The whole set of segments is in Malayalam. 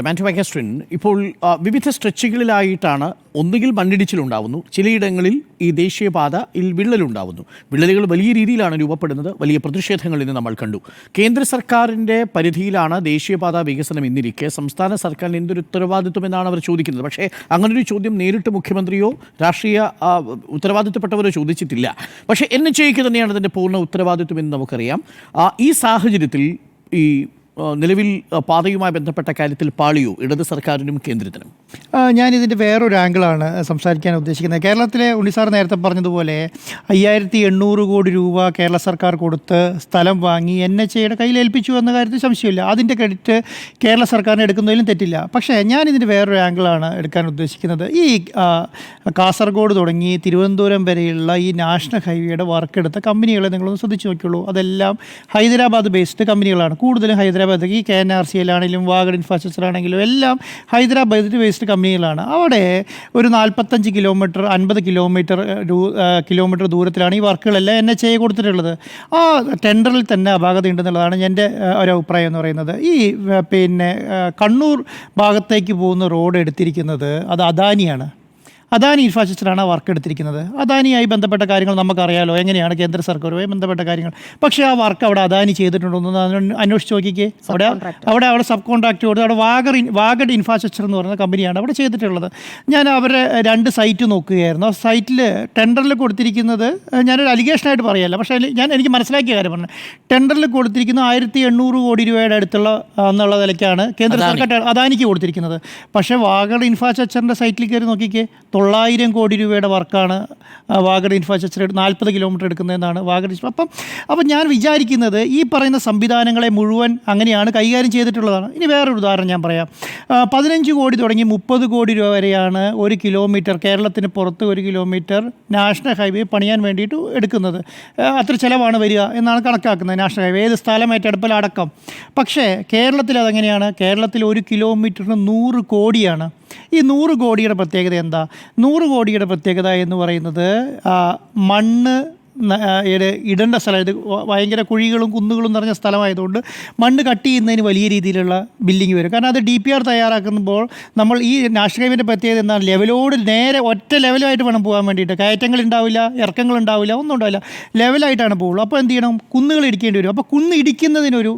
മാത്യു മൈക്കസ്ട്രിൻ ഇപ്പോൾ വിവിധ സ്ട്രെച്ചുകളിലായിട്ടാണ് ഒന്നുകിൽ മണ്ണിടിച്ചിലുണ്ടാവുന്നു. ചിലയിടങ്ങളിൽ ഈ ദേശീയപാതയിൽ വിള്ളലുണ്ടാവുന്നു. വിള്ളലുകൾ വലിയ രീതിയിലാണ് രൂപപ്പെടുന്നത്. വലിയ പ്രതിഷേധങ്ങൾ ഇന്ന് നമ്മൾ കണ്ടു. കേന്ദ്ര സർക്കാരിന്റെ പരിധിയിലാണ് ദേശീയപാത വികസനം എന്നിരിക്കെ സംസ്ഥാന സർക്കാരിന് എന്തൊരു ഉത്തരവാദിത്വം എന്നാണ് അവർ ചോദിക്കുന്നത്. പക്ഷേ അങ്ങനൊരു ചോദ്യം നേരിട്ട് മുഖ്യമന്ത്രിയോ രാഷ്ട്രീയ ഉത്തരവാദിത്തപ്പെട്ടവരോ ചോദിച്ചിട്ടില്ല. പക്ഷേ എൻ എച്ച് തന്നെയാണ് അതിന്റെ പൂർണ ഉത്തരവാദിത്വം എന്ന് നമുക്കറിയാം. ഈ സാഹചര്യത്തിൽ ഈ നിലവിൽ പാതയുമായി ബന്ധപ്പെട്ട കാര്യത്തിൽ പാളിയോ? ഇടത് സർക്കാരിനും കേന്ദ്രത്തിനും? ഞാനിതിന്റെ വേറൊരു ആംഗിളാണ് സംസാരിക്കാൻ ഉദ്ദേശിക്കുന്നത്. കേരളത്തിലെ ഉണ്ണിസാർ നേരത്തെ പറഞ്ഞതുപോലെ അയ്യായിരത്തി എണ്ണൂറ് കോടി രൂപ കേരള സർക്കാർ കൊടുത്ത് സ്ഥലം വാങ്ങി എൻ എച്ച് ഐയുടെ കയ്യിൽ ഏൽപ്പിച്ചു എന്ന കാര്യത്തിൽ സംശയമില്ല. അതിന്റെ ക്രെഡിറ്റ് കേരള സർക്കാരിന് എടുക്കുന്നതിലും തെറ്റില്ല. പക്ഷേ ഞാനിതിന്റെ വേറൊരു ആംഗിളാണ് എടുക്കാൻ ഉദ്ദേശിക്കുന്നത്. ഈ കാസർഗോഡ് തുടങ്ങി തിരുവനന്തപുരം വരെയുള്ള ഈ നാഷണൽ ഹൈവേയുടെ വർക്ക് എടുത്ത കമ്പനികളെ നിങ്ങളൊന്ന് ശ്രദ്ധിച്ചു നോക്കിയുള്ളൂ. അതെല്ലാം ഹൈദരാബാദ് ബേസ്ഡ് കമ്പനികളാണ്. കൂടുതലും ഹൈദരാബാദ് ഈ കെ എൻ ആർ സി എല്ലാണെങ്കിലും വാഗൺ ഇൻഫ്രാസ്ട്രക്ചർ ആണെങ്കിലും എല്ലാം ഹൈദരാബാദിൽ ബേസ്ഡ് കമ്പനികളാണ് അവിടെ ഒരു നാൽപ്പത്തഞ്ച് കിലോമീറ്റർ അൻപത് കിലോമീറ്റർ കിലോമീറ്റർ ദൂരത്തിലാണ് ഈ വർക്കുകളെല്ലാം എൻ എച്ച് ഐ കൊടുത്തിട്ടുള്ളത്. ആ ടെൻഡറിൽ തന്നെ അപാകതയുണ്ടെന്നുള്ളതാണ് എന്റെ ഒരു അഭിപ്രായം എന്ന് പറയുന്നത്. ഈ പിന്നെ കണ്ണൂർ ഭാഗത്തേക്ക് പോകുന്ന റോഡ് എടുത്തിരിക്കുന്നത് അത് അദാനിയാണ്. അദാനി ഇൻഫ്രാസ്ട്രക്ചറാണ് ആ വർക്ക് എടുത്തിരിക്കുന്നത്. അദാനിയായി ബന്ധപ്പെട്ട കാര്യങ്ങൾ നമുക്കറിയാലോ എങ്ങനെയാണ് കേന്ദ്ര സർക്കാരുമായി ബന്ധപ്പെട്ട കാര്യങ്ങൾ. പക്ഷേ ആ വർക്ക് അവിടെ അദാനി ചെയ്തിട്ടുണ്ടോ എന്ന് അന്വ- അന്വേഷിച്ച് നോക്കിക്കേ. അവിടെ അവിടെ അവിടെ സബ് കോൺട്രാക്ട് കൊടുത്ത് അവിടെ വാഗർ വാഗഡ് ഇൻഫ്രാസ്ട്രക്ചർ എന്ന് പറയുന്ന കമ്പനിയാണ് അവിടെ ചെയ്തിട്ടുള്ളത്. ഞാൻ അവരെ രണ്ട് സൈറ്റ് നോക്കുകയായിരുന്നു. ആ സൈറ്റിൽ ടെൻഡറിൽ കൊടുത്തിരിക്കുന്നത് ഞാനൊരു അലിഗേഷനായിട്ട് പറയല്ല. പക്ഷേ ഞാൻ എനിക്ക് മനസ്സിലാക്കിയ കാര്യം പറഞ്ഞു ടെൻഡറിൽ കൊടുത്തിരിക്കുന്ന ആയിരത്തി എണ്ണൂറ് കോടി രൂപയുടെ അടുത്തുള്ള എന്നുള്ള നിലയ്ക്കാണ് കേന്ദ്ര സർക്കാർ അദാനിക്ക് കൊടുത്തിരിക്കുന്നത്. പക്ഷേ വാഗഡ് ഇൻഫ്രാസ്ട്രക്ചറിന്റെ സൈറ്റിൽ കയറി നോക്കിക്കേ തൊള്ളായിരം കോടി രൂപയുടെ വർക്കാണ് വാഗഡ് ഇൻഫ്രാസ്ട്രക്ചർ നാൽപ്പത് കിലോമീറ്റർ എടുക്കുന്നതെന്നാണ് വാഗഡ് അപ്പം അപ്പം ഞാൻ വിചാരിക്കുന്നത് ഈ പറയുന്ന സംവിധാനങ്ങളെ മുഴുവൻ അങ്ങനെയാണ് കൈകാര്യം ചെയ്തിട്ടുള്ളതാണ്. ഇനി വേറൊരു ഉദാഹരണം ഞാൻ പറയാം. പതിനഞ്ച് കോടി തുടങ്ങി മുപ്പത് കോടി രൂപ വരെയാണ് ഒരു കിലോമീറ്റർ കേരളത്തിന് പുറത്ത് ഒരു കിലോമീറ്റർ നാഷണൽ ഹൈവേ പണിയാൻ വേണ്ടിയിട്ട് എടുക്കുന്നത്. അത്ര ചിലവാണ് വരിക എന്നാണ് കണക്കാക്കുന്നത് നാഷണൽ ഹൈവേ ഏത് സ്ഥലം ഏറ്റെടുപ്പിലടക്കം പക്ഷേ കേരളത്തിൽ അതെങ്ങനെയാണ്? കേരളത്തിൽ ഒരു കിലോമീറ്ററിന് നൂറ് കോടിയാണ്. ഈ നൂറ് കോടിയുടെ പ്രത്യേകത എന്താ? നൂറ് കോടിയുടെ പ്രത്യേകത എന്ന് പറയുന്നത് മണ്ണ് ഇടേണ്ട സ്ഥലം ഇത് ഭയങ്കര കുഴികളും കുന്നുകളും നിറഞ്ഞ സ്ഥലമായതുകൊണ്ട് മണ്ണ് കട്ട് ചെയ്യുന്നതിന് വലിയ രീതിയിലുള്ള ബില്ലിങ് വരും. കാരണം അത് ഡി പി ആർ തയ്യാറാക്കുമ്പോൾ നമ്മൾ ഈ നാഷണൽ ഹൈവേന്റെ പ്രത്യേകത എന്താണ്? ലെവലോട് നേരെ ഒറ്റ ലെവലായിട്ട് വേണം പോകാൻ വേണ്ടിയിട്ട്. കയറ്റങ്ങൾ ഉണ്ടാവില്ല ഇറക്കങ്ങൾ ഉണ്ടാവില്ല ഒന്നും ഉണ്ടാവില്ല. ലെവലായിട്ടാണ് പോകുള്ളൂ അപ്പോൾ എന്ത് ചെയ്യണം? കുന്നുകൾ ഇടിക്കേണ്ടി വരും. അപ്പോൾ കുന്ന് ഇടിക്കുന്നതിനൊരു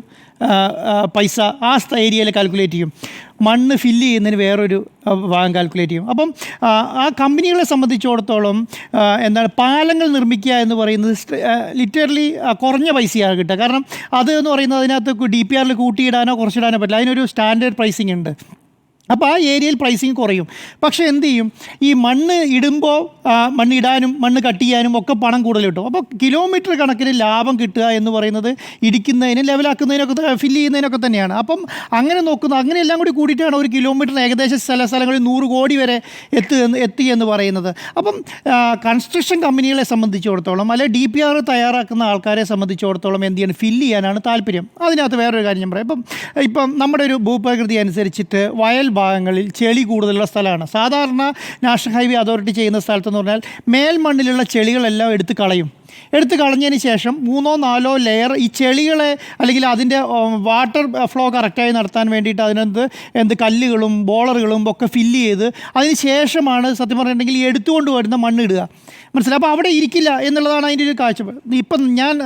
പൈസ ആ ഏരിയയിൽ കാൽക്കുലേറ്റ് ചെയ്യും. മണ്ണ് ഫില്ല് ചെയ്യുന്നതിന് വേറൊരു ഭാഗം കാൽക്കുലേറ്റ് ചെയ്യും. അപ്പം ആ, കമ്പനികളെ സംബന്ധിച്ചിടത്തോളം എന്താണ് പാലങ്ങൾ നിർമ്മിക്കുക എന്ന് പറയുന്നത് ലിറ്ററലി കുറഞ്ഞ പൈസയാണ് കിട്ടുക. കാരണം അത് എന്ന് പറയുന്നത് അതിനകത്ത് ഡി പി ആറിൽ കൂട്ടിയിടാനോ കുറച്ചിടാനോ പറ്റില്ല. അതിനൊരു സ്റ്റാൻഡേർഡ് പ്രൈസിങ് ഉണ്ട്. അപ്പോൾ ആ ഏരിയയിൽ പ്രൈസിങ് കുറയും. പക്ഷേ എന്ത് ചെയ്യും? ഈ മണ്ണ് ഇടുമ്പോൾ മണ്ണ് ഇടാനും മണ്ണ് കട്ട് ചെയ്യാനും ഒക്കെ പണം കൂടുതൽ കിട്ടും. അപ്പോൾ കിലോമീറ്റർ കണക്കിന് ലാഭം കിട്ടുക എന്ന് പറയുന്നത് ഇടിക്കുന്നതിന് ലെവലാക്കുന്നതിനൊക്കെ ഫില്ല് ചെയ്യുന്നതിനൊക്കെ തന്നെയാണ്. അപ്പം അങ്ങനെ നോക്കുന്നത് അങ്ങനെ എല്ലാം കൂടി കൂടിയിട്ടാണ് ഒരു കിലോമീറ്ററിന് ഏകദേശം സ്ഥല സ്ഥലങ്ങളിൽ നൂറ് കോടി വരെ എത്തി എത്തി എന്ന് പറയുന്നത്. അപ്പം കൺസ്ട്രക്ഷൻ കമ്പനികളെ സംബന്ധിച്ചിടത്തോളം അല്ലെ ഡി പി ആർ തയ്യാറാക്കുന്ന ആൾക്കാരെ സംബന്ധിച്ചിടത്തോളം എന്ത് ചെയ്യണം? ഫില്ല് ചെയ്യാനാണ് താല്പര്യം. അതിനകത്ത് വേറൊരു കാര്യം ഞാൻ പറയാം. ഇപ്പം ഇപ്പം നമ്മുടെ ഒരു ഭൂപ്രകൃതി അനുസരിച്ചിട്ട് വയൽ ഭാഗങ്ങളിൽ ചെളി കൂടുതലുള്ള സ്ഥലമാണ്. സാധാരണ നാഷണൽ ഹൈവേ അതോറിറ്റി ചെയ്യുന്ന സ്ഥലത്തെന്ന് പറഞ്ഞാൽ മേൽമണ്ണിലുള്ള ചെളികളെല്ലാം എടുത്ത് കളയും. എടുത്ത് കളഞ്ഞതിന് ശേഷം മൂന്നോ നാലോ ലെയർ ഈ ചെളികളെ അല്ലെങ്കിൽ അതിന്റെ വാട്ടർ ഫ്ലോ കറക്റ്റായി നടത്താൻ വേണ്ടിയിട്ട് അതിനകത്ത് എന്ത് കല്ലുകളും ബോളറുകളും ഒക്കെ ഫില്ല് ചെയ്ത് അതിന് ശേഷമാണ് സത്യം പറഞ്ഞിട്ടുണ്ടെങ്കിൽ എടുത്തുകൊണ്ട് വരുന്ന മണ്ണിടുക മനസ്സിലായി? അപ്പോൾ അവിടെ ഇരിക്കില്ല എന്നുള്ളതാണ് അതിന്റെ ഒരു കാഴ്ചപ്പാട് ഇപ്പം ഞാൻ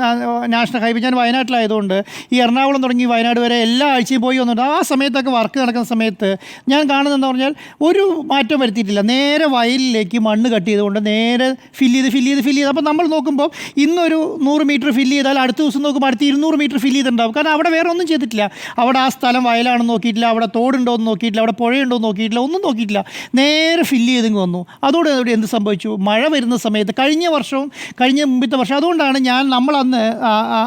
നാഷണൽ ഹൈവേ ഞാൻ വയനാട്ടിലായതുകൊണ്ട് ഈ എറണാകുളം തുടങ്ങി വയനാട് വരെ എല്ലാ ആഴ്ചയും പോയി വന്നിട്ട് ആ സമയത്തൊക്കെ വർക്ക് നടക്കുന്ന സമയത്ത് ഞാൻ കാണുന്നതെന്ന് പറഞ്ഞാൽ ഒരു മാറ്റം വരുത്തിയിട്ടില്ല. നേരെ വയലിലേക്ക് മണ്ണ് കട്ട് ചെയ്തുകൊണ്ട് നേരെ ഫില്ല് ചെയ്ത് ഫില്ല് ചെയ്ത് ഫില്ല് ചെയ്ത്. അപ്പോൾ നമ്മൾ നോക്കുമ്പോൾ ഇന്നൊരു നൂറ് മീറ്റർ ഫില്ല് ചെയ്താൽ അടുത്ത ദിവസം നോക്കുമ്പോൾ അടുത്ത് ഇരുന്നൂറ് മീറ്റർ ഫില്ല് ചെയ്തിട്ടുണ്ടാവും. കാരണം അവിടെ വേറെ ഒന്നും ചെയ്തിട്ടില്ല. അവിടെ ആ സ്ഥലം വയലാണെന്ന് നോക്കിയിട്ടില്ല. അവിടെ തോടുണ്ടോ എന്ന് നോക്കിയിട്ടില്ല. അവിടെ പുഴയുണ്ടോ എന്ന് നോക്കിയിട്ടില്ല. ഒന്നും നോക്കിയിട്ടില്ല. നേരെ ഫില്ല് ചെയ്തിങ്ങ് വന്നു. അതോടെ എന്ത് സംഭവിച്ചു? മഴ വരുന്ന സമയത്ത് കഴിഞ്ഞ വർഷവും കഴിഞ്ഞ മുമ്പത്തെ വർഷം. അതുകൊണ്ടാണ് ഞാൻ നമ്മൾ അന്ന്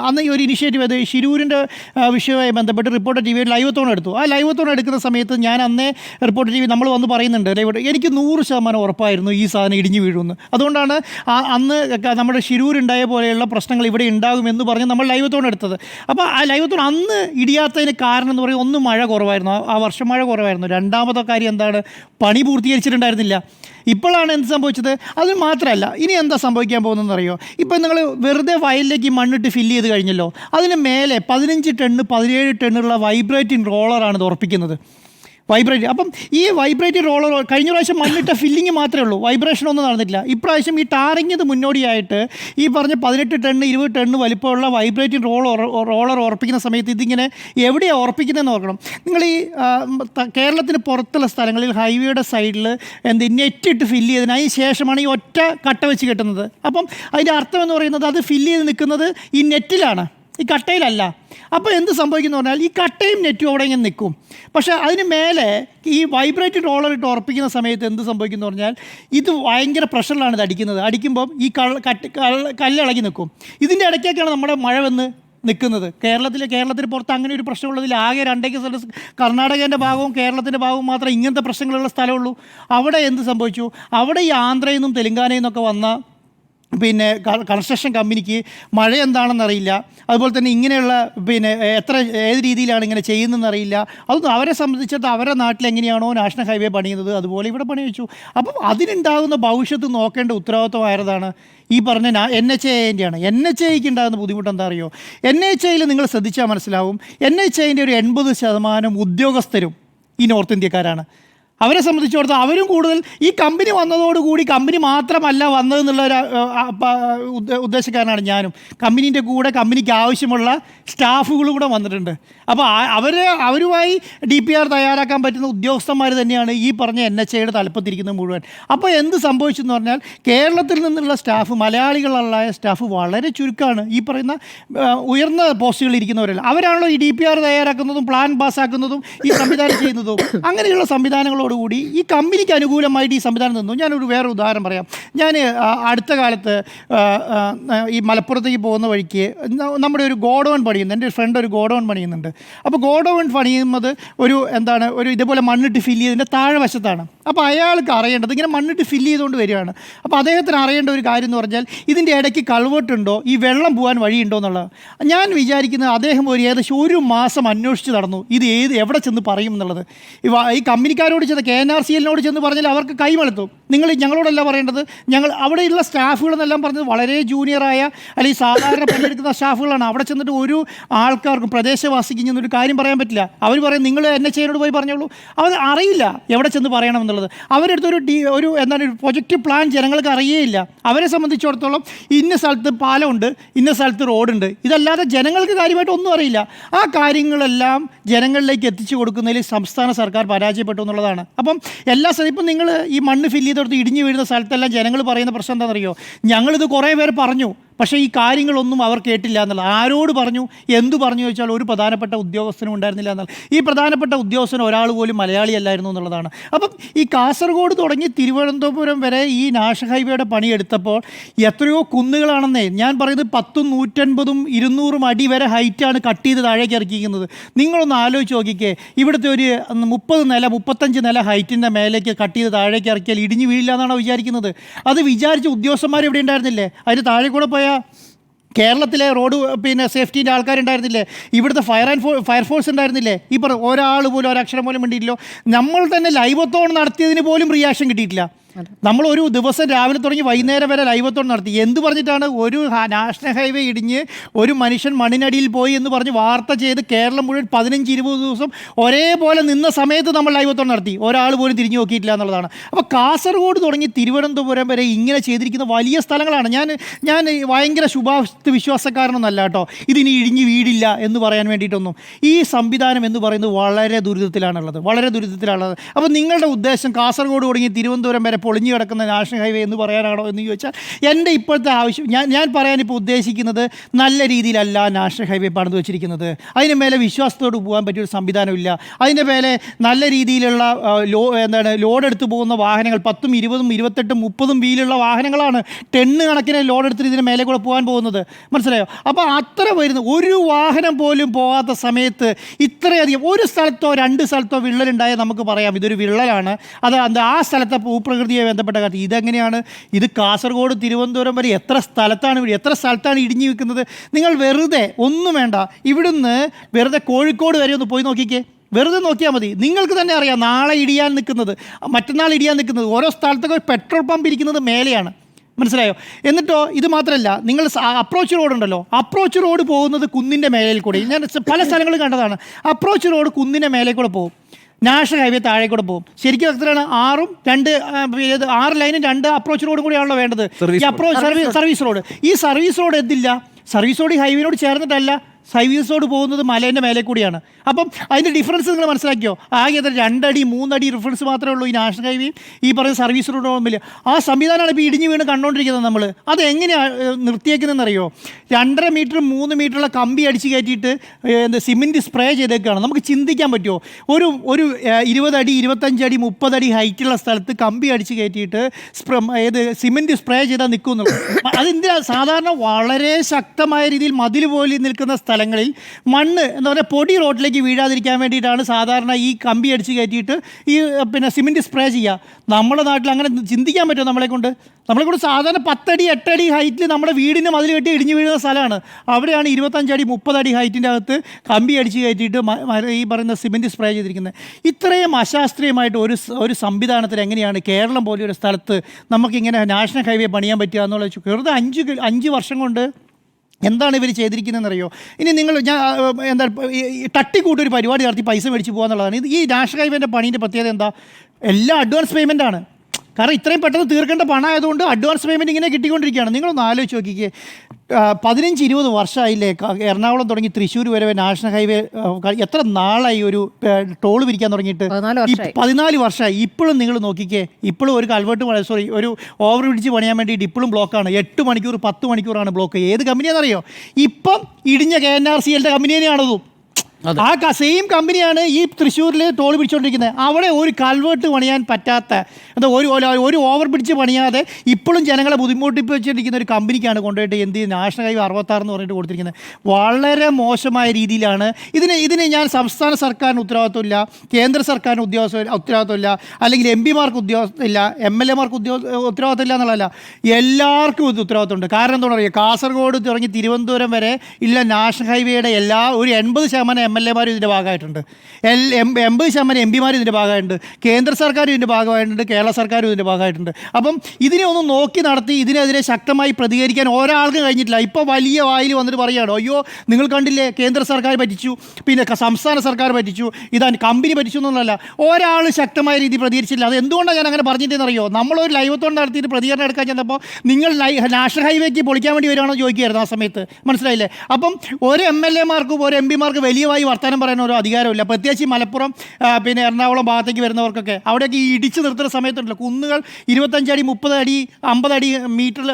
അന്ന് ഈ ഒരു ഇനിഷ്യേറ്റീവ് അത് ഷിരൂരിന്റെ ആ, വിഷയവുമായി ബന്ധപ്പെട്ട് റിപ്പോർട്ടർ ടി വിയിൽ ലൈവത്തോൺ എടുത്തു. ആ ലൈവത്തോൺ എടുക്കുന്ന സമയത്ത് ഞാൻ അന്നേ റിപ്പോർട്ടർ ടി വി നമ്മൾ വന്ന് പറയുന്നുണ്ട് ലൈവ് എനിക്ക് നൂറ് ശതമാനം ഉറപ്പായിരുന്നു ഈ സാധനം ഇടിഞ്ഞു വീഴുമെന്ന്. അതുകൊണ്ടാണ് അന്ന് നമ്മുടെ ഷിരൂരുണ്ടായ പോലെയുള്ള പ്രശ്നങ്ങൾ ഇവിടെ ഉണ്ടാകുമെന്ന് പറഞ്ഞ് നമ്മൾ ലൈവത്തോൺ എടുത്തത്. അപ്പോൾ ആ ലൈവത്തോൺ അന്ന് ഇടിയാത്തതിന് കാരണം എന്ന് പറയുന്നത് ഒന്ന് മഴ കുറവായിരുന്നു. ആ വർഷം മഴ കുറവായിരുന്നു. രണ്ടാമത്തെ കാര്യം എന്താണ്? പണി പൂർത്തീകരിച്ചിട്ടുണ്ടായിരുന്നില്ല. ഇപ്പോഴാണ് എന്ത് സംഭവിച്ചത്? അത് മാത്രമല്ല ഇനി എന്താ സംഭവിക്കാൻ പോകുന്നതെന്ന് അറിയോ ഇപ്പം നിങ്ങൾ വെറുതെ വയലിലേക്ക് മണ്ണിട്ട് ഫില്ല് ചെയ്ത് കഴിഞ്ഞല്ലോ. അതിന് മേലെ പതിനഞ്ച് ടണ്ണ് പതിനേഴ് ടണ്ണുള്ള വൈബ്രേറ്റിംഗ് റോളറാണ് ഇത് ഉറപ്പിക്കുന്നത്. വൈബ്രേറ്റ് അപ്പം ഈ വൈബ്രേറ്റ് റോളർ കഴിഞ്ഞ പ്രാവശ്യം മണ്ണിട്ട ഫില്ലിങ് മാത്രമേ ഉള്ളൂ. വൈബ്രേഷൻ ഒന്നും നടന്നിട്ടില്ല. ഇപ്രാവശ്യം ഈ ടാറിങ്ങിന് മുന്നോടിയായിട്ട് ഈ പറഞ്ഞ പതിനെട്ട് ടണ്ണ് ഇരുപത് ടണ്ണ് വലിപ്പമുള്ള വൈബ്രേറ്റിംഗ് റോൾ റോളർ ഉറപ്പിക്കുന്ന സമയത്ത് ഇതിങ്ങനെ എവിടെയാണ് ഉറപ്പിക്കുന്നതെന്ന് ഓർക്കണം. നിങ്ങൾ ഈ കേരളത്തിന് പുറത്തുള്ള സ്ഥലങ്ങളിൽ ഹൈവേയുടെ സൈഡിൽ എന്ത് നെറ്റിട്ട് ഫില്ല് ചെയ്തതിന് അതിന് ശേഷമാണ് ഈ ഒറ്റ കട്ട വെച്ച് കെട്ടുന്നത്. അപ്പം അതിന്റെ അർത്ഥം എന്ന് പറയുന്നത് അത് ഫില്ല് ചെയ്ത് നിൽക്കുന്നത് ഈ നെറ്റിലാണ് ഈ കട്ടയിലല്ല. അപ്പോൾ എന്ത് സംഭവിക്കുന്നു പറഞ്ഞാൽ ഈ കട്ടയും നെറ്റും അവിടെ ഇങ്ങനെ നിൽക്കും. പക്ഷേ അതിന് മേലെ ഈ വൈബ്രേറ്റ് റോളർ ഇട്ട് ഉറപ്പിക്കുന്ന സമയത്ത് എന്ത് സംഭവിക്കുന്നു പറഞ്ഞാൽ ഇത് ഭയങ്കര പ്രഷറിലാണ് ഇത് അടിക്കുന്നത്. അടിക്കുമ്പം ഈ കള്ള കട്ട് കല്ലിളകി നിൽക്കും. ഇതിന്റെ ഇടയ്ക്കൊക്കെയാണ് നമ്മുടെ മഴ വന്ന് നിൽക്കുന്നത്. കേരളത്തിൽ കേരളത്തിന് പുറത്ത് അങ്ങനെ ഒരു പ്രശ്നമുള്ളതിൽ ആകെ രണ്ടേക്ക് സ്ഥലം കർണാടകേന്റെ ഭാഗവും കേരളത്തിന്റെ ഭാഗവും മാത്രമേ ഇങ്ങനത്തെ പ്രശ്നങ്ങളുള്ള സ്ഥലമുള്ളൂ. അവിടെ എന്ത് സംഭവിച്ചു? അവിടെ ഈ ആന്ധ്രയിൽ നിന്നും തെലുങ്കാനയിൽ നിന്നൊക്കെ വന്ന പിന്നെ കൺസ്ട്രക്ഷൻ കമ്പനിക്ക് മഴ എന്താണെന്ന് അറിയില്ല അതുപോലെ തന്നെ ഇങ്ങനെയുള്ള പിന്നെ എത്ര ഏത് രീതിയിലാണ് ഇങ്ങനെ ചെയ്യുന്നതെന്ന് അറിയില്ല അതൊന്നും അവരെ സംബന്ധിച്ചിടത്ത് അവരുടെ നാട്ടിൽ എങ്ങനെയാണോ നാഷണൽ ഹൈവേ പണിയുന്നത് അതുപോലെ ഇവിടെ പണി വെച്ചു. അപ്പം അതിനുണ്ടാകുന്ന ഭവിഷ്യത്ത് നോക്കേണ്ട ഉത്തരവാദിത്വമായതാണ് ഈ പറഞ്ഞ എൻ എച്ച് എന്റെയാണ് എൻ എച്ച് ഐക്ക് ഉണ്ടാകുന്ന ബുദ്ധിമുട്ട് എന്താ അറിയോ എൻ എച്ച് ഐയിൽ നിങ്ങൾ ശ്രദ്ധിച്ചാൽ മനസ്സിലാവും. എൻ എച്ച് ഐന്റെ ഒരു എൺപത് ശതമാനം ഉദ്യോഗസ്ഥരും ഈ നോർത്ത് ഇന്ത്യക്കാരാണ്. അവരെ സംബന്ധിച്ചിടത്തോളം അവരും കൂടുതൽ ഈ കമ്പനി വന്നതോടുകൂടി കമ്പനി മാത്രമല്ല വന്നതെന്നുള്ള ഒരു ഉദ്ദേശക്കാരനാണ് ഞാനും. കമ്പനീന്റെ കൂടെ കമ്പനിക്ക് ആവശ്യമുള്ള സ്റ്റാഫുകളും കൂടെ വന്നിട്ടുണ്ട്. അപ്പോൾ അവർ അവരുമായി ഡി പി ആർ തയ്യാറാക്കാൻ പറ്റുന്ന ഉദ്യോഗസ്ഥന്മാർ തന്നെയാണ് ഈ പറഞ്ഞ എൻ എച്ച് ഐയുടെ തലപ്പത്തിരിക്കുന്നത് മുഴുവൻ. അപ്പോൾ എന്ത് സംഭവിച്ചു എന്ന് പറഞ്ഞാൽ കേരളത്തിൽ നിന്നുള്ള സ്റ്റാഫ് മലയാളികളുള്ള സ്റ്റാഫ് വളരെ ചുരുക്കമാണ്. ഈ പറയുന്ന ഉയർന്ന പോസ്റ്റുകളിൽ ഇരിക്കുന്നവരല്ല. അവരാണല്ലോ ഈ ഡി പി ആർ തയ്യാറാക്കുന്നതും പ്ലാൻ പാസ്സാക്കുന്നതും ഈ സംവിധാനം ചെയ്യുന്നതും. അങ്ങനെയുള്ള സംവിധാനങ്ങളോടുകൂടി ഈ കമ്പനിക്ക് അനുകൂലമായിട്ട് ഈ സംവിധാനം തന്നു. ഞാനൊരു വേറെ ഉദാഹരണം പറയാം. ഞാൻ അടുത്ത കാലത്ത് ഈ മലപ്പുറത്തേക്ക് പോകുന്ന വഴിക്ക് നമ്മുടെ ഒരു ഗോഡൗൺ പണിയുന്നു. എന്റെ ഫ്രണ്ട് ഒരു ഗോഡൗൺ പണിയുന്നുണ്ട്. അപ്പോൾ ഗോഡൗൺ പണിയുന്നത് ഒരു എന്താണ് ഒരു ഇതുപോലെ മണ്ണിട്ട് ഫില്ല് ചെയ്തതിന്റെ താഴെ വശത്താണ് അപ്പോൾ അയാൾക്ക് അറിയേണ്ടത് ഇങ്ങനെ മണ്ണിട്ട് ഫില്ല് ചെയ്തുകൊണ്ട് വരികയാണ്. അപ്പോൾ അദ്ദേഹത്തിന് അറിയേണ്ട ഒരു കാര്യം എന്ന് പറഞ്ഞാൽ ഇതിന്റെ ഇടയ്ക്ക് കൾവെട്ടുണ്ടോ? ഈ വെള്ളം പോകാൻ വഴിയുണ്ടോ എന്നുള്ളത്. ഞാൻ വിചാരിക്കുന്നത് അദ്ദേഹം ഒരു ഏകദേശം ഒരു മാസം അന്വേഷിച്ച് നടന്നു. ഇത് ഏത് എവിടെ ചെന്ന് പറയും എന്നുള്ളത്. ഈ കമ്പനിക്കാരോട് ചെന്ന് കെ എൻ ആർ സി എല്ലിനോട് ചെന്ന് പറഞ്ഞാൽ അവർക്ക് കൈമലത്തും നിങ്ങൾ ഞങ്ങളോടല്ല പറയേണ്ടത്. ഞങ്ങൾ അവിടെയുള്ള സ്റ്റാഫുകളെന്നെല്ലാം പറഞ്ഞത് വളരെ ജൂനിയറായ അല്ലെങ്കിൽ സാധാരണ പണിയെടുക്കുന്ന സ്റ്റാഫുകളാണ്. അവിടെ ചെന്നിട്ട് ഒരു ആൾക്കാർക്കും പ്രദേശവാസിക്ക് ഒരു കാര്യം പറയാൻ പറ്റില്ല. അവർ പറയും നിങ്ങൾ എൻ എച്ച് ഐനോട് പോയി പറഞ്ഞോളൂ. അവർ അറിയില്ല എവിടെ ചെന്ന് പറയണമെന്നുള്ളത് അവരെടുത്തൊരു ഡി ഒരു എന്താണ് ഒരു പ്രൊജക്റ്റ് പ്ലാൻ ജനങ്ങൾക്ക് അറിയേയില്ല. അവരെ സംബന്ധിച്ചിടത്തോളം ഇന്ന സ്ഥലത്ത് പാലമുണ്ട് ഇന്ന സ്ഥലത്ത് റോഡുണ്ട്. ഇതല്ലാതെ ജനങ്ങൾക്ക് കാര്യമായിട്ട് ഒന്നും അറിയില്ല. ആ കാര്യങ്ങളെല്ലാം ജനങ്ങളിലേക്ക് എത്തിച്ചു കൊടുക്കുന്നതിൽ സംസ്ഥാന സർക്കാർ പരാജയപ്പെട്ടു എന്നുള്ളതാണ്. അപ്പം എല്ലാ സ്ഥലത്തും നിങ്ങൾ ഈ മണ്ണ് ഫില്ല് ഇടിഞ്ഞു വീഴുന്ന സ്ഥലത്തെല്ലാം ജനങ്ങൾ പറയുന്ന പ്രശ്നം എന്താണെന്നറിയോ? ഞങ്ങളിത് കുറേ പേര് പറഞ്ഞു. പക്ഷേ ഈ കാര്യങ്ങളൊന്നും അവർ കേട്ടില്ല എന്നുള്ളത്. ആരോട് പറഞ്ഞു? എന്തു പറഞ്ഞു ചോദിച്ചാൽ ഒരു പ്രധാനപ്പെട്ട ഉദ്യോഗസ്ഥനും ഉണ്ടായിരുന്നില്ല എന്നാൽ ഈ പ്രധാനപ്പെട്ട ഉദ്യോഗസ്ഥൻ ഒരാൾ പോലും മലയാളിയല്ലായിരുന്നു എന്നുള്ളതാണ്. അപ്പം ഈ കാസർഗോഡ് തുടങ്ങി തിരുവനന്തപുരം വരെ ഈ നാഷ ഹൈവേയുടെ പണിയെടുത്തപ്പോൾ എത്രയോ കുന്നുകളാണെന്നേ. ഞാൻ പറയുന്നത് പത്തും നൂറ്റൻപതും ഇരുന്നൂറും അടി വരെ ഹൈറ്റാണ് കട്ട് ചെയ്ത് താഴേക്ക് ഇറക്കിയിരിക്കുന്നത്. നിങ്ങളൊന്ന് ആലോചിച്ച് നോക്കിക്കേ. ഇവിടുത്തെ ഒരു മുപ്പത് നില മുപ്പത്തഞ്ച് നില ഹൈറ്റിന്റെ മേലേക്ക് കട്ട് ചെയ്ത് താഴേക്ക് ഇറക്കിയാൽ ഇടിഞ്ഞു വീഴില്ല എന്നാണോ വിചാരിക്കുന്നത്? അത് വിചാരിച്ച ഉദ്യോഗസ്ഥന്മാർ ഇവിടെ ഉണ്ടായിരുന്നില്ലേ? അതിന് താഴെ കൂടെ പോയാൽ കേരളത്തിലെ റോഡ് പിന്നെ സേഫ്റ്റീന്റെ ആൾക്കാരുണ്ടായിരുന്നില്ലേ? ഇവിടുത്തെ ഫയർ ആൻഡ് ഫോ ഫയർഫോഴ്സ് ഉണ്ടായിരുന്നില്ലേ? ഈ ഒരാൾ പോലും ഒരക്ഷരം പോലും വേണ്ടിയില്ലോ നമ്മൾ തന്നെ ലൈവത്തോൺ നടത്തിയതിന് പോലും റിയാക്ഷൻ കിട്ടിയിട്ടില്ല. നമ്മൾ ഒരു ദിവസം രാവിലെ തുടങ്ങി വൈകുന്നേരം വരെ ലൈവത്തോട് നടത്തി. എന്ത് പറഞ്ഞിട്ടാണ് ഒരു നാഷണൽ ഹൈവേ ഇടിഞ്ഞ് ഒരു മനുഷ്യൻ മണ്ണിനടിയിൽ പോയി എന്ന് പറഞ്ഞ് വാർത്ത ചെയ്ത് കേരളം മുഴുവൻ പതിനഞ്ച് ഇരുപത് ദിവസം ഒരേപോലെ നിന്ന സമയത്ത് നമ്മൾ ലൈവത്തോട് നടത്തി. ഒരാൾ പോലും തിരിഞ്ഞു നോക്കിയിട്ടില്ല എന്നുള്ളതാണ്. അപ്പോൾ കാസർഗോഡ് തുടങ്ങി തിരുവനന്തപുരം വരെ ഇങ്ങനെ ചെയ്തിരിക്കുന്ന വലിയ സ്ഥലങ്ങളാണ്. ഞാൻ ഞാൻ ഭയങ്കര ശുഭാപ്തി വിശ്വാസക്കാരനൊന്നല്ല കേട്ടോ. ഇതിനി ഇടിഞ്ഞ് വീടില്ല എന്ന് പറയാൻ വേണ്ടിയിട്ടൊന്നും. ഈ സംവിധാനം എന്ന് പറയുന്നത് വളരെ ദുരിതത്തിലാണുള്ളത്. വളരെ ദുരിതത്തിലാണുള്ളത്. അപ്പോൾ നിങ്ങളുടെ ഉദ്ദേശം കാസർഗോഡ് തുടങ്ങി തിരുവനന്തപുരം വരെ പൊളിഞ്ഞു കിടക്കുന്ന നാഷണൽ ഹൈവേ എന്ന് പറയാനാണോ എന്ന് ചോദിച്ചാൽ എന്റെ ഇപ്പോഴത്തെ ആവശ്യം ഞാൻ ഞാൻ പറയാനിപ്പോൾ ഉദ്ദേശിക്കുന്നത് നല്ല രീതിയിലല്ല നാഷണൽ ഹൈവേ പണിത് വെച്ചിരിക്കുന്നത്. അതിന് മേലെ വിശ്വാസത്തോട് പോകാൻ പറ്റിയൊരു സംവിധാനമില്ല. അതിന്റെ മേലെ നല്ല രീതിയിലുള്ള ലോ എന്താണ് ലോഡ് എടുത്ത് പോകുന്ന വാഹനങ്ങൾ പത്തും ഇരുപതും ഇരുപത്തെട്ടും മുപ്പതും വീലുള്ള വാഹനങ്ങളാണ് ടെണ്ണ് കണക്കിന് ലോഡ് എടുത്തിട്ട് ഇതിന് മേലെ കൂടെ പോകാൻ പോകുന്നത്. മനസ്സിലായോ? അപ്പോൾ അത്ര വരുന്ന ഒരു വാഹനം പോലും പോകാത്ത സമയത്ത് ഇത്രയധികം ഒരു സ്ഥലത്തോ രണ്ട് സ്ഥലത്തോ വിള്ളലുണ്ടായാൽ നമുക്ക് പറയാം ഇതൊരു വിള്ളലാണ്. അത് ആ സ്ഥലത്തെ ഭൂപ്രകൃതിയെ ബന്ധപ്പെട്ട കാര്യം. ഇതെങ്ങനെയാണ്? ഇത് കാസർഗോഡ് തിരുവനന്തപുരം വരെ എത്ര സ്ഥലത്താണ് എത്ര സ്ഥലത്താണ് ഇടിഞ്ഞു വെക്കുന്നത് നിങ്ങൾ വെറുതെ ഒന്നും വേണ്ട. ഇവിടുന്ന് വെറുതെ കോഴിക്കോട് വരെ ഒന്ന് പോയി നോക്കിക്കേ. വെറുതെ നോക്കിയാൽ മതി. നിങ്ങൾക്ക് തന്നെ അറിയാം നാളെ ഇടിയാൻ നിൽക്കുന്നത് മറ്റന്നാൾ ഇടിയാൻ നിൽക്കുന്നത് ഓരോ സ്ഥലത്തൊക്കെ പെട്രോൾ പമ്പ് ഇരിക്കുന്നത് മേലെയാണ്. മനസ്സിലായോ? എന്നിട്ടോ ഇത് മാത്രമല്ല നിങ്ങൾ അപ്രോച്ച് റോഡ് ഉണ്ടല്ലോ. അപ്രോച്ച് റോഡ് പോകുന്നത് കുന്നിന്റെ മേലയിൽ കൂടി. ഞാൻ പല സ്ഥലങ്ങളും കണ്ടതാണ്. അപ്രോച്ച് റോഡ് കുന്നിന്റെ മേലെ കൂടെ പോകും. നാഷണൽ ഹൈവേ താഴെ കൂടെ പോകും. ശരിക്കും എത്രയാണ്? ആറും രണ്ട് ഏത് ആറ് ലൈനും രണ്ട് അപ്രോച്ച് റോഡും കൂടിയാണല്ലോ വേണ്ടത്. ഈ അപ്രോച്ച് സർവീസ് സർവീസ് റോഡ് ഈ സർവീസ് റോഡ് എന്തില്ല? സർവീസ് റോഡ് ഈ ഹൈവേനോട് ചേർന്നിട്ടല്ല. റോഡ് പോകുന്നത് മലേന്റെ മേലെ കൂടിയാണ്. അപ്പം അതിന്റെ ഡിഫറൻസ് നിങ്ങൾ മനസ്സിലാക്കിയോ? ആകെ അത് രണ്ടടി മൂന്നടി ഡിഫറൻസ് മാത്രമേ ഉള്ളൂ ഈ നാഷണൽ ഹൈവേയും ഈ പറയുന്ന സർവീസ് റോഡും തമ്മിൽ ആ സംവിധാനമാണ് ഇപ്പോൾ ഇടിഞ്ഞ് വീണ് കണ്ടുകൊണ്ടിരിക്കുന്നത് നമ്മൾ അത് എങ്ങനെയാണ് നിർത്തിയേക്കുന്നതെന്നറിയോ? രണ്ടര മീറ്റർ മൂന്ന് മീറ്ററുള്ള കമ്പി അടിച്ച് കയറ്റിയിട്ട് എന്ത് സിമെന്റ് സ്പ്രേ ചെയ്തേക്കാണ്. നമുക്ക് ചിന്തിക്കാൻ പറ്റുമോ ഒരു ഒരു ഇരുപതടി ഇരുപത്തഞ്ചടി മുപ്പതടി ഹൈറ്റുള്ള സ്ഥലത്ത് കമ്പി അടിച്ച് കയറ്റിയിട്ട് സ്പ്ര ഏത് സിമെന്റ് സ്പ്രേ ചെയ്താൽ നിൽക്കുന്നുള്ളൂ അതെന്തിനാ? സാധാരണ വളരെ ശക്തമായ രീതിയിൽ മതിൽ പോലെ നിൽക്കുന്ന സ്ഥലങ്ങളിൽ മണ്ണ് എന്ന് പറയുക പൊടി റോഡിലേക്ക് വീഴാതിരിക്കാൻ വേണ്ടിയിട്ടാണ് സാധാരണ ഈ കമ്പി അടിച്ച് കയറ്റിയിട്ട് ഈ പിന്നെ സിമെന്റ് സ്പ്രേ ചെയ്യുക. നമ്മുടെ നാട്ടിൽ അങ്ങനെ ചിന്തിക്കാൻ പറ്റുമോ നമ്മളെ കൊണ്ട്? നമ്മളെ കൊണ്ട് സാധാരണ പത്തടി എട്ടടി ഹൈറ്റിൽ നമ്മുടെ വീടിന് മതിൽ കെട്ടി ഇടിഞ്ഞു വീഴുന്ന സ്ഥലമാണ്. അവിടെയാണ് ഇരുപത്തഞ്ചടി മുപ്പതടി ഹൈറ്റിന്റെ അകത്ത് കമ്പി അടിച്ച് കയറ്റിയിട്ട് ഈ പറയുന്ന സിമെന്റ് സ്പ്രേ ചെയ്തിരിക്കുന്നത്. ഇത്രയും അശാസ്ത്രീയമായിട്ട് ഒരു ഒരു സംവിധാനത്തിൽ എങ്ങനെയാണ് കേരളം പോലെ ഒരു സ്ഥലത്ത് നമുക്കിങ്ങനെ നാഷണൽ ഹൈവേ പണിയാൻ പറ്റുക എന്നുള്ള ചു- വെറുതെ അഞ്ച് അഞ്ച് വർഷം കൊണ്ട് എന്താണ് ഇവർ ചെയ്തിരിക്കുന്നതെന്നറിയോ? ഇനി നിങ്ങൾ ഞാൻ എന്താ തട്ടിക്കൂട്ടൊരു പരിപാടി നടത്തി പൈസ മേടിച്ച് പോകാന്നുള്ളതാണ് ഇത് ഈ നാഷണൽ ഹൈവേന്റെ പണീന്റെ പ്രത്യേകത എന്താ? എല്ലാം അഡ്വാൻസ് പേയ്മെന്റ് ആണ്. കാരണം ഇത്രയും പെട്ടെന്ന് തീർക്കേണ്ട പണം ആയതുകൊണ്ട് അഡ്വാൻസ് പേയ്മെന്റ് ഇങ്ങനെ കിട്ടിക്കൊണ്ടിരിക്കുകയാണ്. നിങ്ങളൊന്ന് ആലോചിച്ച് നോക്കിക്കേ. പതിനഞ്ച് ഇരുപത് വർഷമായില്ലേ? എറണാകുളം തുടങ്ങി തൃശ്ശൂർ വരെ നാഷണൽ ഹൈവേ എത്ര നാളായി ഒരു ടോൾ പിരിക്കാൻ തുടങ്ങിയിട്ട്? പതിനാല് വർഷമായി. പതിനാല് വർഷമായി ഇപ്പോഴും നിങ്ങൾ നോക്കിക്കേ ഇപ്പോഴും ഒരു കൾവേർട്ട് പണി സോറി ഒരു ഓവർ ബ്രിഡ്ജ് പണിയാൻ വേണ്ടിയിട്ട് ഇപ്പോഴും ബ്ലോക്കാണ്. എട്ട് മണിക്കൂർ പത്ത് മണിക്കൂറാണ് ബ്ലോക്ക്. ഏത് കമ്പനിയാണെന്നറിയോ? ഇപ്പം ഇടിഞ്ഞ കെ എൻ ആർ സി എല്ലിന്റെ കമ്പനി തന്നെയാണതും. ആ സെയിം കമ്പനിയാണ് ഈ തൃശ്ശൂരിൽ ടോൾ പിടിച്ചുകൊണ്ടിരിക്കുന്നത് അവിടെ ഒരു കൾവേർട്ട് പണിയാൻ പറ്റാത്ത എന്താ ഒരു ഒരു- ഓവർ ബ്രിഡ്ജ് പണിയാതെ ഇപ്പോഴും ജനങ്ങളെ ബുദ്ധിമുട്ടിപ്പിച്ചിരിക്കുന്ന ഒരു കമ്പനിക്കാണ് കൊണ്ടുപോയിട്ട് എന്ത് നാഷണൽ ഹൈവേ അറുപത്താറ് എന്ന് പറഞ്ഞിട്ട് കൊടുത്തിരിക്കുന്നത്. വളരെ മോശമായ രീതിയിലാണ്. ഇതിന് ഇതിന് ഞാൻ സംസ്ഥാന സർക്കാരിന് ഉത്തരവാദിത്വമില്ല. കേന്ദ്ര സർക്കാരിന് ഉദ്യോഗസ്ഥ ഉത്തരവാദിത്വമില്ല. അല്ലെങ്കിൽ എം പിമാർക്ക് ഉദ്യോഗസ്ഥമില്ല എം എൽ എമാർക്ക് ഉദ്യോഗ ഉത്തരവാദിത്തമില്ല എന്നുള്ളതല്ല. എല്ലാവർക്കും ഇത് ഉത്തരവാദിത്തമുണ്ട് കാരണം എന്താണെന്ന് പറയുക കാസർഗോഡ് തുടങ്ങി തിരുവനന്തപുരം വരെ ഇല്ല നാഷണൽ ഹൈവേയുടെ എല്ലാ ഒരു എൺപത് ശതമാനം എം എൽ എമാരും ഇതിന്റെ ഭാഗമായിട്ടുണ്ട്. എൽ എം എൺപത് ശതമാനം എം പിമാരും ഇതിന്റെ ഭാഗമായിട്ടുണ്ട്. കേന്ദ്ര സർക്കാരും ഇതിന്റെ ഭാഗമായിട്ടുണ്ട്. കേരള സർക്കാരും ഇതിന്റെ ഭാഗമായിട്ടുണ്ട്. അപ്പം ഇതിനെ ഒന്ന് നോക്കി നടത്തി ഇതിനെതിരെ ശക്തമായി പ്രതികരിക്കാൻ ഒരാൾക്കും കഴിഞ്ഞിട്ടില്ല. ഇപ്പോൾ വലിയ വായിൽ വന്നിട്ട് പറയുകയാണ് അയ്യോ നിങ്ങൾ കണ്ടില്ലേ കേന്ദ്ര സർക്കാർ പറ്റിച്ചു പിന്നെ സംസ്ഥാന സർക്കാർ പറ്റിച്ചു ഇതാണ് കമ്പനി പറ്റിച്ചു എന്നുള്ളതല്ല. ഒരാൾ ശക്തമായ രീതി പ്രതികരിച്ചില്ല. അത് എന്തുകൊണ്ടാണ് ഞാൻ അങ്ങനെ പറഞ്ഞിട്ടെന്ന് അറിയോ നമ്മളൊരു ലൈവത്തോണ്ട് നടത്തിയിട്ട് പ്രതികരണം എടുക്കാൻ ചെന്നപ്പോൾ നിങ്ങൾ നാഷണൽ ഹൈവേക്ക് പൊളിക്കാൻ വേണ്ടി വരുവാണോ ചോദിക്കുകയായിരുന്നു ആ സമയത്ത്. മനസ്സിലായില്ലേ? അപ്പം ഒരു എം എൽ എമാർക്കും ഒരു എം പിമാർക്കും വലിയ വായി വർത്തമാനം പറയാൻ ഒരു അധികാരമില്ല. പ്രത്യേകിച്ച് മലപ്പുറം പിന്നെ എറണാകുളം ഭാഗത്തേക്ക് വരുന്നവർക്കൊക്കെ അവിടെയൊക്കെ ഈ ഇടിച്ച് നിർത്തുന്ന സമയത്തുണ്ടല്ലോ. കുന്നുകൾ ഇരുപത്തഞ്ചടി മുപ്പത് അടി അമ്പത് അടി മീറ്ററിൽ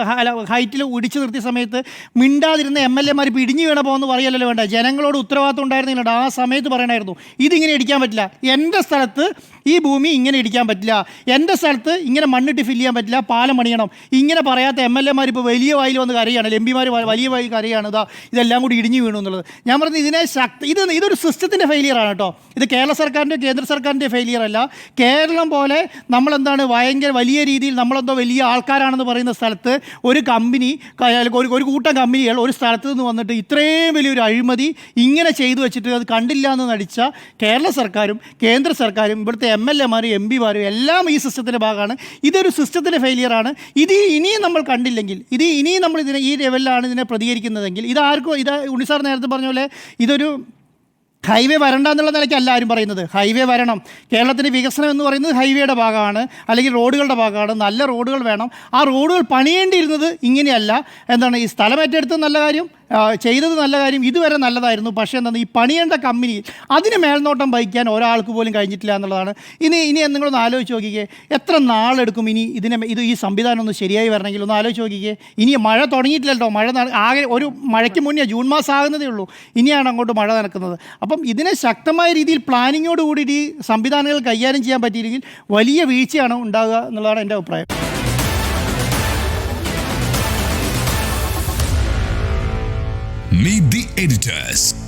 ഹൈറ്റിൽ ഇടിച്ച് നിർത്തിയ സമയത്ത് മിണ്ടാതിരുന്ന എം എൽ എമാർ പിടിഞ്ഞു വീണ പോകുമെന്ന് പറയലല്ലോ വേണ്ട. ജനങ്ങളോട് ഉത്തരവാദിത്വം ഉണ്ടായിരുന്നില്ല ആ സമയത്ത് പറയണമായിരുന്നു ഇതിങ്ങനെ ഇടിക്കാൻ പറ്റില്ല. എന്റെ സ്ഥലത്ത് ഈ ഭൂമി ഇങ്ങനെ ഇടിക്കാൻ പറ്റില്ല. എന്റെ സ്ഥലത്ത് ഇങ്ങനെ മണ്ണിട്ട് ഫില്ല് ചെയ്യാൻ പറ്റില്ല. പാലം പണിയണം. ഇങ്ങനെ പറയാത്ത എം എൽ എമാർ ഇപ്പോൾ വലിയ വായിൽ വന്ന് കരയാണ്. എം പിമാർ വലിയ വായിൽ കരയാണ്. ഇതാ ഇതെല്ലാം കൂടി ഇടിഞ്ഞു വീണു എന്നുള്ളത്. ഞാൻ പറഞ്ഞത് ഇതിനെ ശക്തി ഇത് ഇതൊരു സിസ്റ്റത്തിന്റെ ഫെയിലിയറാണ് കേട്ടോ. ഇത് കേരള സർക്കാരിന്റെ കേന്ദ്ര സർക്കാരിന്റെ ഫെയിലിയർ അല്ല. കേരളം പോലെ നമ്മളെന്താണ് ഭയങ്കര വലിയ രീതിയിൽ നമ്മളെന്തോ വലിയ ആൾക്കാരാണെന്ന് പറയുന്ന സ്ഥലത്ത് ഒരു കമ്പനി ഒരു ഒരു കൂട്ടം കമ്പനികൾ ഒരു സ്ഥലത്ത് നിന്ന് വന്നിട്ട് ഇത്രയും വലിയൊരു അഴിമതി ഇങ്ങനെ ചെയ്തു വെച്ചിട്ട് അത് കണ്ടില്ല എന്ന് നടിച്ച കേരള സർക്കാരും കേന്ദ്ര സർക്കാരും ഇവിടുത്തെ എം എൽ എമാരും എം പിമാരും എല്ലാം ഈ സിസ്റ്റത്തിന്റെ ഭാഗമാണ്. ഇതൊരു സിസ്റ്റത്തിന്റെ ഫെയിലിയറാണ് ഇത് ഇനിയും നമ്മൾ കണ്ടില്ലെങ്കിൽ ഇത് ഇനിയും നമ്മൾ ഇതിനെ ഈ ലെവലിലാണ് ഇതിനെ പ്രതികരിക്കുന്നതെങ്കിൽ ഇതാർക്കും ഇത് ഉണ്ണിസാർ നേരത്തെ പറഞ്ഞ പോലെ ഇതൊരു ഹൈവേ വരണ്ട എന്നുള്ള നിലയ്ക്കല്ല ആരും പറയുന്നത്. ഹൈവേ വരണം. കേരളത്തിന്റെ വികസനം എന്ന് പറയുന്നത് ഹൈവേയുടെ ഭാഗമാണ് അല്ലെങ്കിൽ റോഡുകളുടെ ഭാഗമാണ്. നല്ല റോഡുകൾ വേണം. ആ റോഡുകൾ പണിയേണ്ടിയിരുന്നത് ഇങ്ങനെയല്ല. എന്താണ് ഈ സ്ഥലം ഏറ്റെടുത്തത് നല്ല കാര്യം? ചെയ്തത് നല്ല കാര്യം ഇതുവരെ നല്ലതായിരുന്നു. പക്ഷേ എന്താണ് ഈ പണിയേണ്ട കമ്പനി അതിന് മേൽനോട്ടം വഹിക്കാൻ ഒരാൾക്ക് പോലും കഴിഞ്ഞിട്ടില്ല എന്നുള്ളതാണ്. ഇനി ഇനി നിങ്ങളൊന്ന് ആലോചിച്ച് നോക്കിക്കേ എത്ര നാളെടുക്കും ഇനി ഇതിനെ ഇത് ഈ സംവിധാനം ഒന്ന് ശരിയായി വരണമെങ്കിൽ ഒന്ന് ആലോചിച്ച് നോക്കിക്കേ. ഇനി മഴ തുടങ്ങിയിട്ടില്ലല്ലോ മഴ ആകെ ഒരു മഴയ്ക്ക് മുന്നേ ജൂൺ മാസം ആകുന്നതേ ഉള്ളൂ. ഇനിയാണ് അങ്ങോട്ട് മഴ നടക്കുന്നത് അപ്പം ഇതിനെ ശക്തമായ രീതിയിൽ പ്ലാനിങ്ങോട് കൂടി ഈ സംവിധാനങ്ങൾ കൈകാര്യം ചെയ്യാൻ പറ്റിയില്ലെങ്കിൽ വലിയ വീഴ്ചയാണ് ഉണ്ടാകുക എന്നുള്ളതാണ് എന്റെ അഭിപ്രായം. Meet the editors.